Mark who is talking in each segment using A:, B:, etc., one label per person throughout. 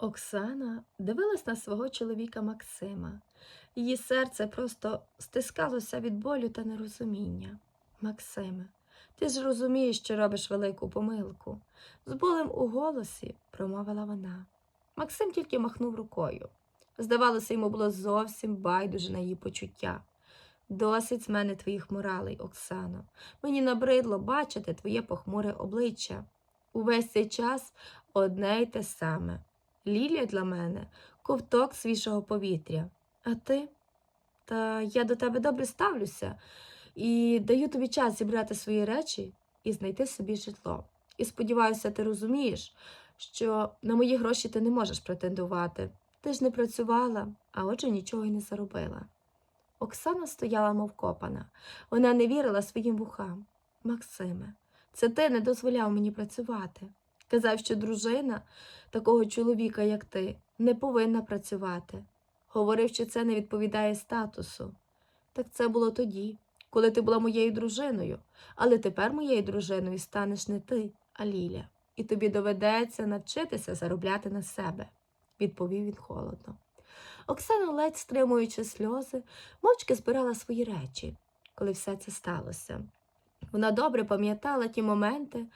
A: Оксана дивилась на свого чоловіка Максима. Її серце просто стискалося від болю та нерозуміння. Максиме, ти ж розумієш, що робиш велику помилку. З болем у голосі промовила вона. Максим тільки махнув рукою. Здавалося, йому було зовсім байдуже на її почуття. Досить з мене твоїх моралей, Оксано. Мені набридло бачити твоє похмуре обличчя. Увесь цей час одне й те саме. Лілія для мене ковток свіжого повітря. А ти? Та я до тебе добре ставлюся і даю тобі час зібрати свої речі і знайти собі житло. І сподіваюся, ти розумієш, що на мої гроші ти не можеш претендувати. Ти ж не працювала, а отже нічого й не заробила. Оксана стояла мов копана. Вона не вірила своїм вухам. Максиме, це ти не дозволяв мені працювати. Казав, що дружина такого чоловіка, як ти, не повинна працювати. Говорив, що це не відповідає статусу. Так це було тоді, коли ти була моєю дружиною, але тепер моєю дружиною станеш не ти, а Ліля, і тобі доведеться навчитися заробляти на себе, відповів він холодно. Оксана, ледь стримуючи сльози, мовчки збирала свої речі, коли все це сталося. Вона добре пам'ятала ті моменти,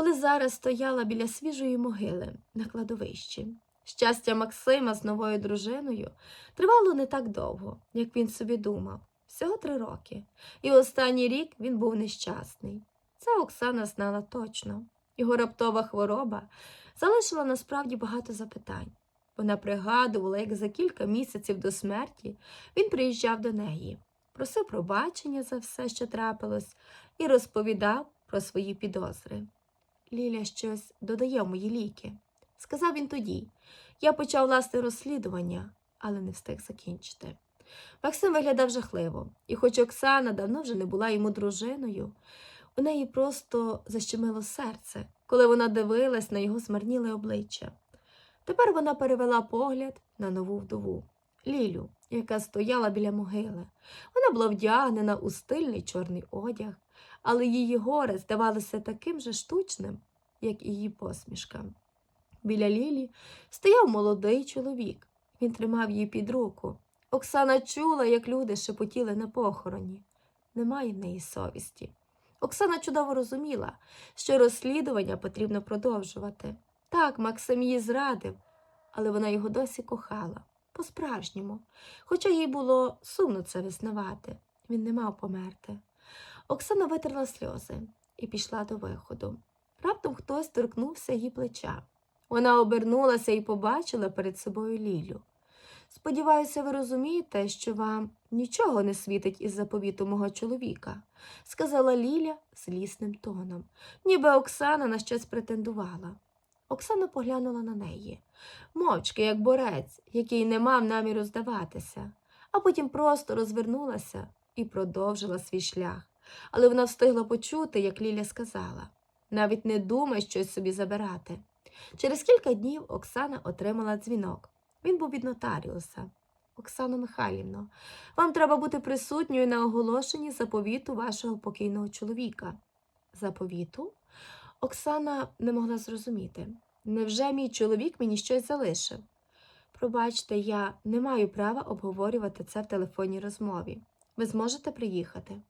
A: коли зараз стояла біля свіжої могили на кладовищі. Щастя Максима з новою дружиною тривало не так довго, як він собі думав, всього три роки, і останній рік він був нещасний. Це Оксана знала точно. Його раптова хвороба залишила насправді багато запитань. Вона пригадувала, як за кілька місяців до смерті він приїжджав до неї, просив пробачення за все, що трапилось, і розповідав про свої підозри. Ліля щось додає в мої ліки, сказав він тоді. Я почав власне розслідування, але не встиг закінчити. Максим виглядав жахливо, і хоч Оксана давно вже не була йому дружиною, у неї просто защемило серце, коли вона дивилась на його змарніле обличчя. Тепер вона перевела погляд на нову вдову Лілю, яка стояла біля могили. Вона була вдягнена у стильний чорний одяг, але її горе здавалося таким же штучним, як і її посмішка. Біля Лілі стояв молодий чоловік. Він тримав її під руку. Оксана чула, як люди шепотіли на похороні. Немає в неї совісті. Оксана чудово розуміла, що розслідування потрібно продовжувати. Так, Максим її зрадив, але вона його досі кохала, по-справжньому, хоча їй було сумно це визнавати. Він не мав померти. Оксана витерла сльози і пішла до виходу. Раптом хтось торкнувся її плеча. Вона обернулася і побачила перед собою Лілю. Сподіваюся, ви розумієте, що вам нічого не світить із заповіту мого чоловіка, сказала Ліля злісним тоном, ніби Оксана на щось претендувала. Оксана поглянула на неї, мовчки, як борець, який не мав наміру здаватися, а потім просто розвернулася і продовжила свій шлях. Але вона встигла почути, як Ліля сказала навіть не думай щось собі забирати. Через кілька днів Оксана отримала дзвінок. Він був від нотаріуса. Оксано Михайлівно, вам треба бути присутньою на оголошенні заповіту вашого покійного чоловіка. Заповіту? Оксана не могла зрозуміти. Невже мій чоловік мені щось залишив? Пробачте, я не маю права обговорювати це в телефонній розмові. Ви зможете приїхати?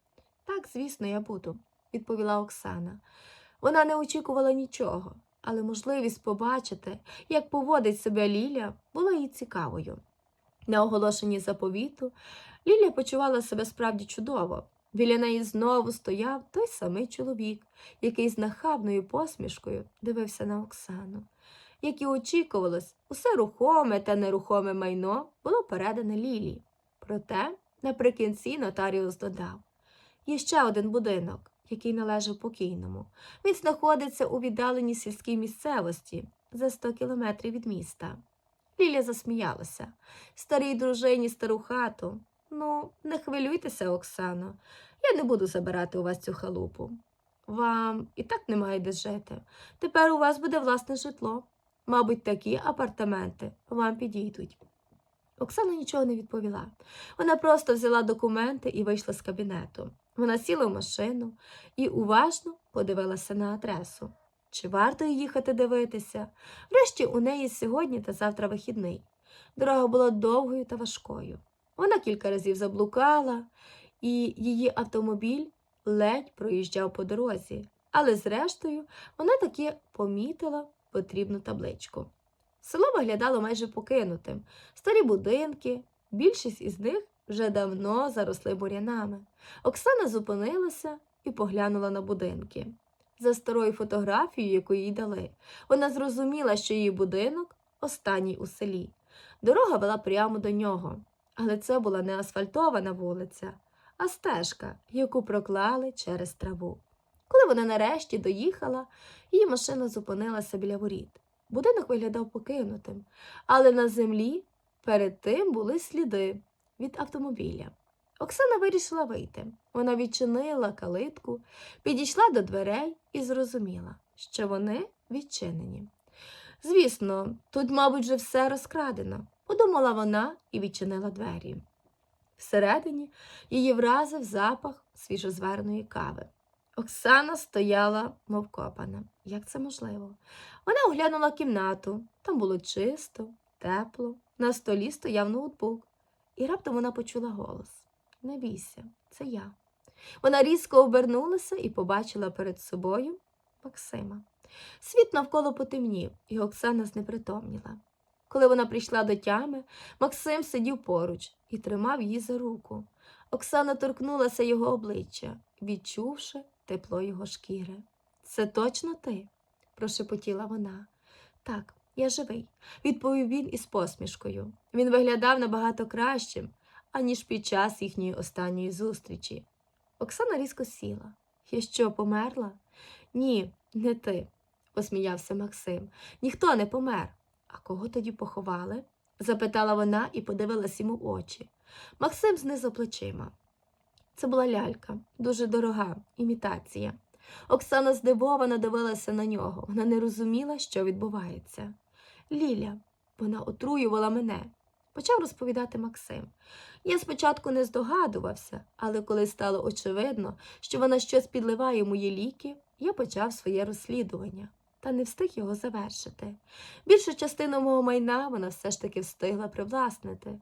A: Так, звісно, я буду, відповіла Оксана. Вона не очікувала нічого, але можливість побачити, як поводить себе Ліля, була їй цікавою. На оголошенні заповіту Ліля почувала себе справді чудово. Біля неї знову стояв той самий чоловік, який з нахабною посмішкою дивився на Оксану. Як і очікувалось, усе рухоме та нерухоме майно було передане Лілі. Проте наприкінці нотаріус додав є ще один будинок, який належав покійному. Він знаходиться у віддаленій сільській місцевості за 100 кілометрів від міста. Ліля засміялася. Старій дружині стару хату. Ну, не хвилюйтеся, Оксано. Я не буду забирати у вас цю халупу. Вам і так немає де жити. Тепер у вас буде власне житло. Мабуть, такі апартаменти вам підійдуть. Оксана нічого не відповіла. Вона просто взяла документи і вийшла з кабінету. Вона сіла в машину і уважно подивилася на адресу. чи варто їй їхати дивитися. Врешті у неї сьогодні та завтра вихідний. Дорога була довгою та важкою. Вона кілька разів заблукала, і її автомобіль ледь проїжджав по дорозі, але зрештою вона таки помітила потрібну табличку. Село виглядало майже покинутим. Старі будинки, більшість із них вже давно заросли бурянами. Оксана зупинилася і поглянула на будинки. За старою фотографією, яку їй дали, вона зрозуміла, що її будинок останній у селі. Дорога вела прямо до нього, але це була не асфальтована вулиця, а стежка, яку проклали через траву. Коли вона нарешті доїхала, її машина зупинилася біля воріт. Будинок виглядав покинутим, але на землі перед тим були сліди від автомобіля. Оксана вирішила вийти. Вона відчинила калитку, підійшла до дверей і зрозуміла, що вони відчинені. Звісно, тут, мабуть, вже все розкрадено, подумала вона і відчинила двері. Всередині її вразив запах свіжозвареної кави. Оксана стояла, мов копана. Як це можливо? Вона оглянула кімнату. Там було чисто, тепло, на столі стояв ноутбук. І раптом вона почула голос Не бійся, це я. Вона різко обернулася і побачила перед собою Максима. Світ навколо потемнів, і Оксана знепритомніла. Коли вона прийшла до тями, Максим сидів поруч і тримав її за руку. Оксана торкнулася його обличчя, відчувши тепло його шкіри. Це точно ти? прошепотіла вона. Так, я живий, відповів він із посмішкою. Він виглядав набагато кращим, аніж під час їхньої останньої зустрічі. Оксана різко сіла. Я що, померла? Ні, не ти, посміявся Максим. Ніхто не помер. А кого тоді поховали? запитала вона і подивилась йому в очі. Максим знизав плечима. Це була лялька, дуже дорога, імітація. Оксана здивовано дивилася на нього. Вона не розуміла, що відбувається. Ліля, вона отруювала мене, почав розповідати Максим. Я спочатку не здогадувався, але коли стало очевидно, що вона щось підливає мої ліки, я почав своє розслідування та не встиг його завершити. Більшу частину мого майна вона все ж таки встигла привласнити,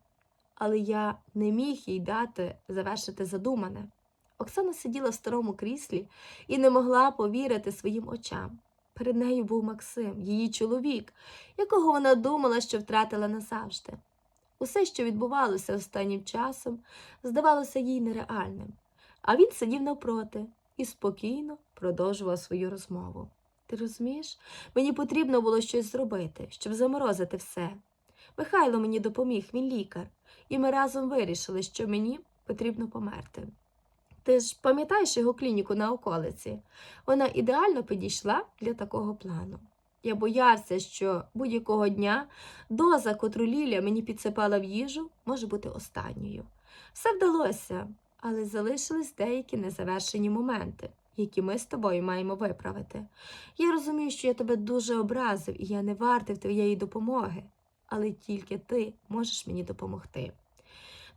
A: але я не міг їй дати завершити задумане. Оксана сиділа в старому кріслі і не могла повірити своїм очам. Перед нею був Максим, її чоловік, якого вона думала, що втратила назавжди. Усе, що відбувалося останнім часом, здавалося їй нереальним, а він сидів навпроти і спокійно продовжував свою розмову. Ти розумієш, мені потрібно було щось зробити, щоб заморозити все. Михайло мені допоміг, він лікар, і ми разом вирішили, що мені потрібно померти. Ти ж пам'ятаєш його клініку на околиці? Вона ідеально підійшла для такого плану. Я боявся, що будь-якого дня доза, котру Ліля мені підсипала в їжу, може бути останньою. Все вдалося, але залишились деякі незавершені моменти, які ми з тобою маємо виправити. Я розумію, що я тебе дуже образив, і я не вартий твоєї допомоги, але тільки ти можеш мені допомогти.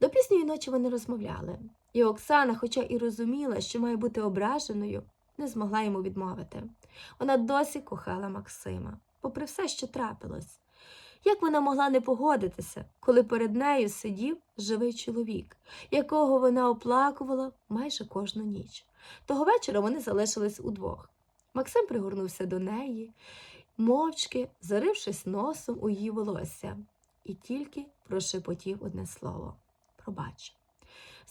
A: До пізньої ночі вони розмовляли, і Оксана, хоча і розуміла, що має бути ображеною, не змогла йому відмовити. Вона досі кохала Максима, попри все, що трапилось. Як вона могла не погодитися, коли перед нею сидів живий чоловік, якого вона оплакувала майже кожну ніч. Того вечора вони залишились удвох. Максим пригорнувся до неї, мовчки зарившись носом у її волосся, і тільки прошепотів одне слово пробач.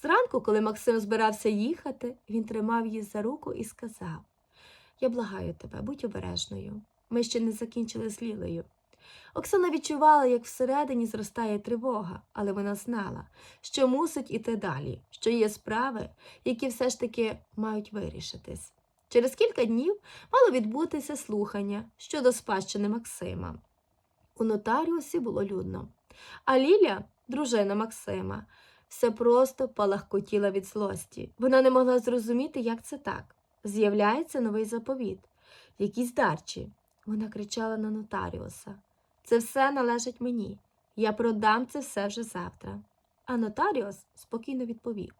A: Зранку, коли Максим збирався їхати, він тримав її за руку і сказав Я благаю тебе, будь обережною. Ми ще не закінчили з Лілею. Оксана відчувала, як всередині зростає тривога, але вона знала, що мусить іти далі, що є справи, які все ж таки мають вирішитись. Через кілька днів мало відбутися слухання щодо спадщини Максима. У нотаріусі було людно. А Ліля, дружина Максима, все просто палахкотіла від злості. Вона не могла зрозуміти, як це так. З'являється новий заповіт, якісь дарчі. Вона кричала на нотаріуса. Це все належить мені. Я продам це все вже завтра. А нотаріус спокійно відповів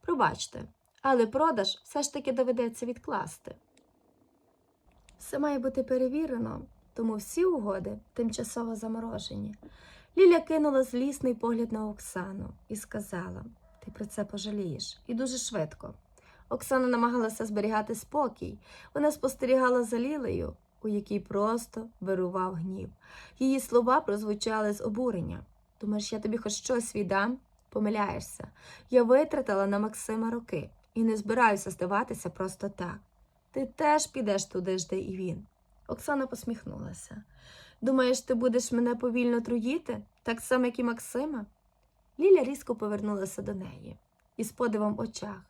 A: Пробачте, але продаж все ж таки доведеться відкласти. Все має бути перевірено, тому всі угоди тимчасово заморожені. Ліля кинула злісний погляд на Оксану і сказала: Ти про це пожалієш, і дуже швидко. Оксана намагалася зберігати спокій. Вона спостерігала за Лілею, у якій просто вирував гнів. Її слова прозвучали з обурення. Думаєш, я тобі хоч щось віддам? Помиляєшся. Я витратила на Максима роки і не збираюся здаватися просто так. Ти теж підеш туди ж, де і він. Оксана посміхнулася. Думаєш, ти будеш мене повільно труїти, так само, як і Максима? Ліля різко повернулася до неї із подивом очах.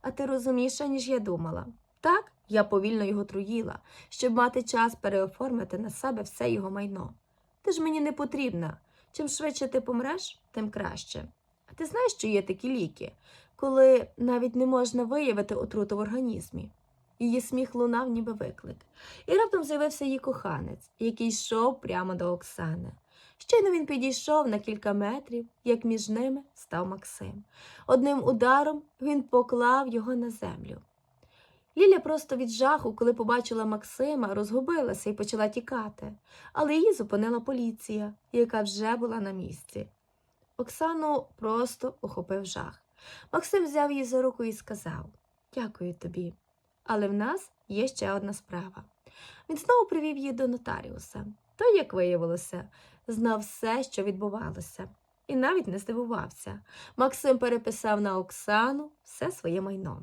A: А ти розумніша, ніж я думала. Так, я повільно його труїла, щоб мати час переоформити на себе все його майно. Ти ж мені не потрібна. Чим швидше ти помреш, тим краще. А ти знаєш, що є такі ліки, коли навіть не можна виявити отруту в організмі. Її сміх лунав, ніби виклик. І раптом з'явився її коханець, який йшов прямо до Оксани. Щойно він підійшов на кілька метрів, як між ними став Максим. Одним ударом він поклав його на землю. Ліля просто від жаху, коли побачила Максима, розгубилася і почала тікати, але її зупинила поліція, яка вже була на місці. Оксану просто охопив жах. Максим взяв її за руку і сказав Дякую тобі. Але в нас є ще одна справа. Він знову привів її до нотаріуса. Той, як виявилося, знав все, що відбувалося, і навіть не здивувався. Максим переписав на Оксану все своє майно.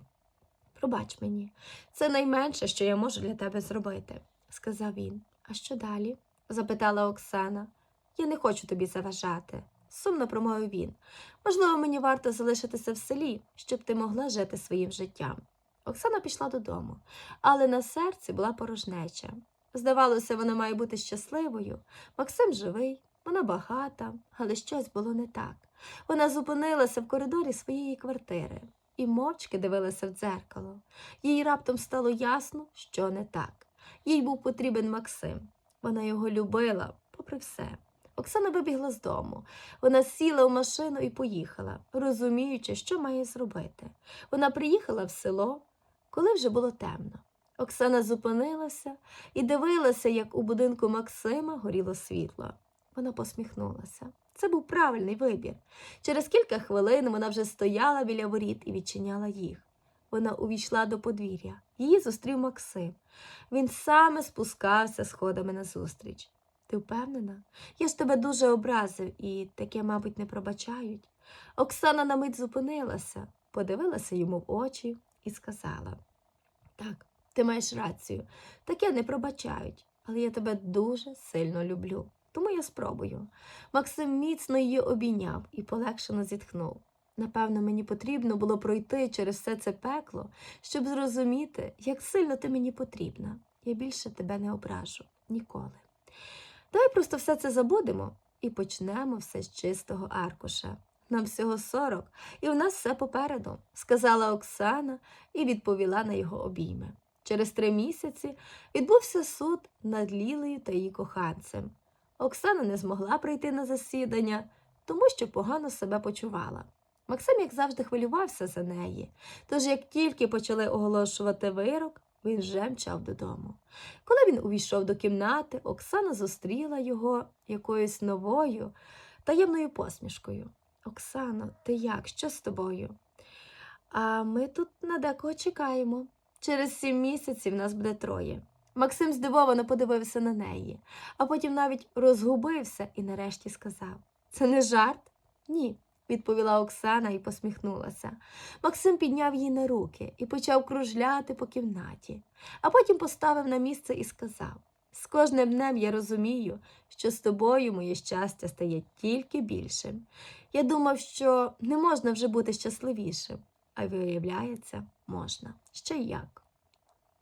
A: Пробач мені, це найменше, що я можу для тебе зробити, сказав він. А що далі? запитала Оксана. Я не хочу тобі заважати, сумно промовив він. Можливо, мені варто залишитися в селі, щоб ти могла жити своїм життям. Оксана пішла додому, але на серці була порожнеча. Здавалося, вона має бути щасливою. Максим живий, вона багата, але щось було не так. Вона зупинилася в коридорі своєї квартири і мовчки дивилася в дзеркало. Їй раптом стало ясно, що не так. Їй був потрібен Максим. Вона його любила, попри все. Оксана вибігла з дому. Вона сіла в машину і поїхала, розуміючи, що має зробити. Вона приїхала в село, коли вже було темно. Оксана зупинилася і дивилася, як у будинку Максима горіло світло. Вона посміхнулася. Це був правильний вибір. Через кілька хвилин вона вже стояла біля воріт і відчиняла їх. Вона увійшла до подвір'я. Її зустрів Максим. Він саме спускався сходами назустріч. Ти впевнена? Я ж тебе дуже образив і таке, мабуть, не пробачають. Оксана на мить зупинилася, подивилася йому в очі і сказала: Так, ти маєш рацію, таке не пробачають, але я тебе дуже сильно люблю. Тому я спробую. Максим міцно її обійняв і полегшено зітхнув. Напевно, мені потрібно було пройти через все це пекло, щоб зрозуміти, як сильно ти мені потрібна. Я більше тебе не ображу ніколи. Давай просто все це забудемо і почнемо все з чистого аркуша. Нам всього сорок, і в нас все попереду, сказала Оксана і відповіла на його обійми. Через три місяці відбувся суд над Лілею та її коханцем. Оксана не змогла прийти на засідання, тому що погано себе почувала. Максим, як завжди, хвилювався за неї, тож як тільки почали оголошувати вирок, він вже мчав додому. Коли він увійшов до кімнати, Оксана зустріла його якоюсь новою таємною посмішкою. Оксано, ти як? Що з тобою? А ми тут на декого чекаємо. Через сім місяців нас буде троє. Максим здивовано подивився на неї, а потім навіть розгубився і нарешті сказав: Це не жарт? Ні, відповіла Оксана і посміхнулася. Максим підняв її на руки і почав кружляти по кімнаті, а потім поставив на місце і сказав: З кожним днем я розумію, що з тобою моє щастя стає тільки більшим. Я думав, що не можна вже бути щасливішим, а виявляється, можна. Ще як.